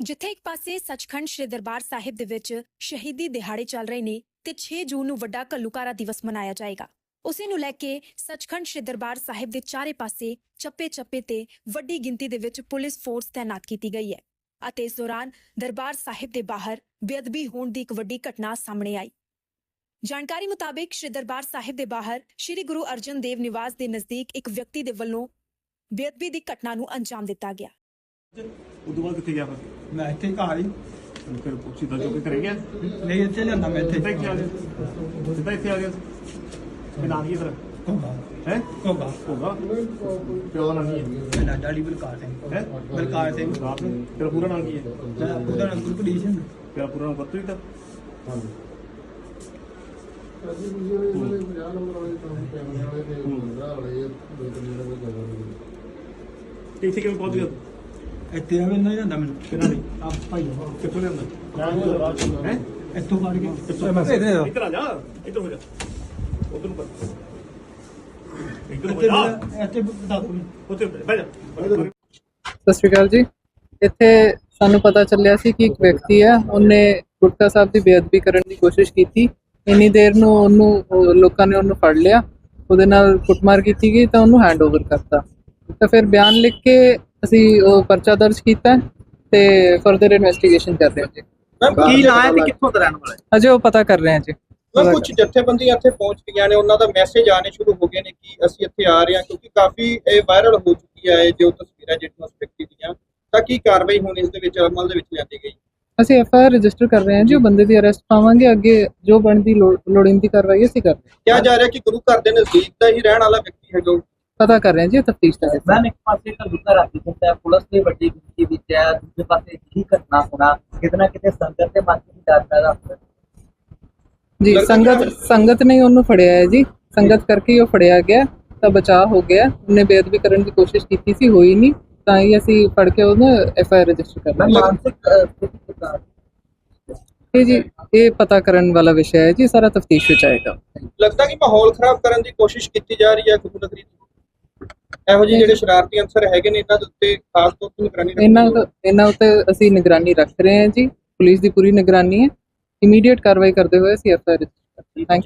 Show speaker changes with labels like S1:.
S1: ਜਿੱਥੇ ਇੱਕ ਪਾਸੇ ਸੱਚਖੰਡ ਸ੍ਰੀ ਦਰਬਾਰ ਸਾਹਿਬ ਦੇ ਵਿੱਚ ਸ਼ਹੀਦੀ ਦਿਹਾੜੇ ਚੱਲ ਰਹੇ ਨੇ ਤੇ 6 ਜੂਨ ਨੂੰ ਵੱਡਾ ਘੱਲੂਕਾਰਾ ਦਿਵਸ ਮਨਾਇਆ ਜਾਏਗਾ। ਉਸੇ ਨੂੰ ਲੈ ਕੇ ਸੱਚਖੰਡ ਸ੍ਰੀ ਦਰਬਾਰ ਸਾਹਿਬ ਦੇ ਚਾਰੇ ਪਾਸੇ ਚੱਪੇ-ਚੱਪੇ ਤੇ ਵੱਡੀ ਗਿਣਤੀ ਦੇ ਵਿੱਚ ਪੁਲਿਸ ਫੋਰਸ ਤਾਇਨਾਤ ਕੀਤੀ ਗਈ ਹੈ ਅਤੇ ਇਸ ਦੌਰਾਨ ਦਰਬਾਰ ਸਾਹਿਬ ਦੇ ਬਾਹਰ ਬੇਅਦਬੀ ਹੋਣ ਦੀ ਇੱਕ ਵੱਡੀ ਘਟਨਾ ਸਾਹਮਣੇ ਆਈ। ਜਾਣਕਾਰੀ ਮੁਤਾਬਿਕ ਸ੍ਰੀ ਦਰਬਾਰ ਸਾਹਿਬ ਦੇ ਬਾਹਰ ਸ੍ਰੀ ਗੁਰੂ ਅਰਜਨ ਦੇਵ ਨਿਵਾਸ ਦੇ ਨਜ਼ਦੀਕ ਇੱਕ ਵਿਅਕਤੀ ਦੇ ਵੱਲੋਂ ਬੇਅਦਬੀ ਦੀ ਘਟਨਾ ਨੂੰ ਅੰਜਾਮ ਦਿੱਤਾ ਗਿਆ।
S2: ਉਦੋਂ ਬਾਅਦ ਕਿੱਥੇ ਗਿਆ ਫਿਰ?
S3: ਮੈਂ ਇੱਥੇ ਘਰ ਹੀ।
S2: ਫਿਰ ਸਿੱਧਾ ਜੋ ਕੇ ਕਰੇ ਗਿਆ
S3: ਨਹੀਂ ਇੱਥੇ ਲਿਆਂਦਾ ਮੈਂ ਇੱਥੇ।
S2: ਸਿੱਧਾ ਇੱਥੇ ਆ ਗਿਆ। ਸਿੱਧਾ ਇੱਥੇ ਆ ਗਿਆ। ਇਹ ਨਾਂ ਕੀ ਹੈ?
S3: ਘੋਗਾ
S2: ਹੋਗਾ ਪਿਓ ਦਾ ਕੀ ਹੈ?
S3: ਮੇਰਾ ਡਾਡੀ ਬਲਕਾਰ ਸਿੰਘ।
S2: ਹੈ?
S3: ਬਲਕਾਰ ਸਿੰਘ।
S2: ਤੇਰਾ ਪੂਰਾ ਨਾਂ ਕੀ ਹੈ?
S3: ਮੈਂ ਉਹਦਾ ਨਾਮ ਗੁਰਪ੍ਰੀਤ ਸਿੰਘ।
S2: ਤੇਰਾ ਪੂਰਾ ਨਾਮ ਪਤਾ ਹੀ ਤਾਂ। ਤੇ ਇੱਥੇ ਕਿਵੇਂ ਪਹੁੰਚ ਗਿਆ?
S3: ਇੱਥੇ ਆਵੇ ਨਾ ਜਾਂਦਾ ਮੈਨੂੰ
S2: ਕਿਹਨਾਂ ਨੇ
S3: ਆ ਭਾਈ
S2: ਕਿੱਥੋਂ ਲਿਆਂਦਾ ਹੈ?
S3: ਇੱਥੋਂ ਫੜ ਕੇ।
S2: ਇੱਧਰ ਆ ਜਾ ਇੱਧਰ ਹੋ ਜਾ। ਉਧਰ ਨੂੰ ਕਰ ਇੱਧਰ ਹੋ ਜਾ।
S3: ਇੱਥੇ ਬਤਾਪੂ
S2: ਉੱਥੇ ਬਹਿ ਜਾ।
S4: ਸਤਿ ਸ਼੍ਰੀ ਅਕਾਲ ਜੀ। ਇੱਥੇ ਸਾਨੂੰ ਪਤਾ ਚੱਲਿਆ ਸੀ ਕਿ ਇੱਕ ਵਿਅਕਤੀ ਹੈ ਉਹਨੇ ਗੁਟਕਾ ਸਾਹਿਬ ਦੀ ਬੇਅਦਬੀ ਕਰਨ ਦੀ ਕੋਸ਼ਿਸ਼ ਕੀਤੀ। ਇੰਨੀ ਦੇਰ ਨੂੰ ਉਹਨੂੰ ਉਹ ਲੋਕਾਂ ਨੇ ਉਹਨੂੰ ਫੜ ਲਿਆ। ਉਹਦੇ ਨਾਲ ਕੁੱਟਮਾਰ ਕੀਤੀ ਗਈ ਤਾਂ ਉਹਨੂੰ ਹੈਂਡਓਵਰ ਕਰਤਾ। ਤਾਂ ਫਿਰ ਬਿਆਨ ਲਿਖ ਕੇ ਅਸੀਂ ਉਹ ਪਰਚਾ ਦਰਜ ਕੀਤਾ ਤੇ ਫਰਦਰ ਇਨਵੈਸਟੀਗੇਸ਼ਨ ਕਰ ਰਹੇ ਹਾਂ ਜੀ।
S5: ਮੈਮ ਕੀ ਨਾਂ ਹੈ ਤੇ ਕਿੱਥੋਂ ਦਾ ਰਹਿਣ ਵਾਲਾ? ਹੈ
S4: ਅਜੇ ਉਹ ਪਤਾ ਕਰ ਰਹੇ ਹਾਂ ਜੀ।
S5: ਮੈਮ ਕੁਝ ਜਥੇਬੰਦੀਆਂ ਇੱਥੇ ਪਹੁੰਚ ਗਈਆਂ ਨੇ ਉਹਨਾਂ ਦਾ ਮੈਸੇਜ ਆਣੇ ਸ਼ੁਰੂ ਹੋ ਗਏ ਨੇ ਕਿ ਅਸੀਂ ਇੱਥੇ ਆ ਰਹੇ ਹਾਂ ਕਿਉਂਕਿ ਕਾਫੀ ਇਹ ਵਾਇਰਲ ਹੋ ਚੁੱਕੀ ਹੈ ਇਹ ਜੋ ਤਸਵੀਰਾਂ ਜਿਹੜੀਆਂ ਉਸ ਵਿਅਕਤੀ ਦੀਆਂ ਤਾਂ ਕੀ ਕਾਰਵਾਈ ਹੁਣ ਇਸ ਦੇ ਵਿੱਚ ਅਮਲ ਦੇ ਵਿੱਚ ਲਿਆਂਦੀ ਗਈ?
S4: ਅਸੀਂ ਐਫ ਆਈ ਆਰ ਰਜਿਸਟਰ ਕਰ ਰਹੇ ਹਾਂ ਜੀ ਉਹ ਬੰਦੇ ਦੀ ਅਰੈਸਟ ਪਾਵਾਂਗੇ ਅੱਗੇ ਜੋ ਬਣਦੀ ਲੋੜ- ਲੋੜੀਂਦੀ ਕਾਰਵਾਈ ਅਸੀਂ ਕਰ ਰਹੇ ਹਾਂ।
S5: ਕਿਹਾ ਜਾ ਰਿਹਾ ਕਿ ਗੁਰੂ ਘਰ ਦੇ ਨਜ਼ਦੀਕ ਦਾ ਹੀ ਰਹਿਣ ਵਾਲਾ ਵਿਅਕਤੀ ਹੈ ਜੋ
S4: ਪਤਾ ਕਰ ਰਹੇ ਹਾਂ ਜੀ ਤਫਤੀਸ਼ ਦਾ
S6: ਮੈਮ ਇੱਕ ਪਾਸੇ ਤਾਂ ਗੁੱਸਾ ਰੱਖ ਦਿੱਤਾ ਹੈ ਪੁਲਿਸ ਦੀ ਵੱਡੀ ਗਿਣਤੀ ਵਿੱਚ ਹੈ ਦੂਜੇ ਪਾਸੇ ਹੀ ਘਟਨਾ ਹੋਣਾ ਕਿਤੇ ਨਾ ਕਿਤੇ ਸੰਗਤ ਦੇ ਮਨ ਵਿੱਚ ਡਰ ਪੈਦਾ ਹੁੰਦਾ
S4: ਜੀ
S5: ਲੱਗਦਾ
S4: ਸੰਗਤ
S5: ਕਿ-
S4: ਸੰਗਤ ਨੇ ਉਹਨੂੰ ਫੜਿਆ ਹੈ ਜੀ। ਸੰਗਤ ਕਰਕੇ ਹੀ ਉਹ ਫੜਿਆ ਗਿਆ ਤਾਂ ਬਚਾਅ ਹੋ ਗਿਆ। ਉਹਨੇ ਬੇਅਦਬੀ ਕਰਨ ਦੀ ਕੋਸ਼ਿਸ਼ ਕੀਤੀ ਸੀ ਹੋਈ ਨਹੀਂ। ਤਾਂ ਹੀ ਅਸੀਂ ਫੜ ਕੇ ਉਹਨੂੰ ਐਫ ਆਈ ਆਰ ਰਜਿਸਟਰ ਕਰ
S6: ਮੈਂ
S4: ਲਿਆ
S6: ਮਾਨਸਿਕ
S4: ਇਹ ਜੀ ਇਹ ਪਤਾ ਕਰਨ ਵਾਲਾ ਵਿਸ਼ਾ ਹੈ ਜੀ ਸਾਰਾ ਤਫਤੀਸ਼ ਵਿੱਚ ਆਏਗਾ।
S5: ਲੱਗਦਾ ਕਿ ਮਾਹੌਲ ਖਰਾਬ ਕਰਨ ਦੀ ਕੋਸ਼ਿਸ਼ ਕੀਤੀ ਜਾ ਰਹੀ ਹੈ ਗੁਰੂ ਨਗਰੀ ਦੀ। ਇਹੋ ਜਿਹੇ ਜਿਹੜੇ ਸ਼ਰਾਰਤੀ ਅੰਸਰ ਹੈਗੇ ਨੇ ਇਹਨਾਂ ਦੇ ਉੱਤੇ ਖਾਸ ਤੌਰ ਤੇ ਨਿਗਰਾਨੀ ਰੱਖਣੀ
S4: ਇਹਨਾਂ
S5: ਹੋਵੇਗੀ।
S4: ਇਹਨਾਂ ਉੱਤੇ ਅਸੀਂ ਨਿਗਰਾਨੀ ਰੱਖ ਰਹੇ ਹਾਂ ਜੀ। ਪੁਲਿਸ ਦੀ ਪੂਰੀ ਨਿਗਰਾਨੀ ਹੈ। ਇਮੀਡੀਏਟ ਕਾਰਵਾਈ ਕਰਦੇ ਹੋਏ ਅਸੀਂ F I R register thank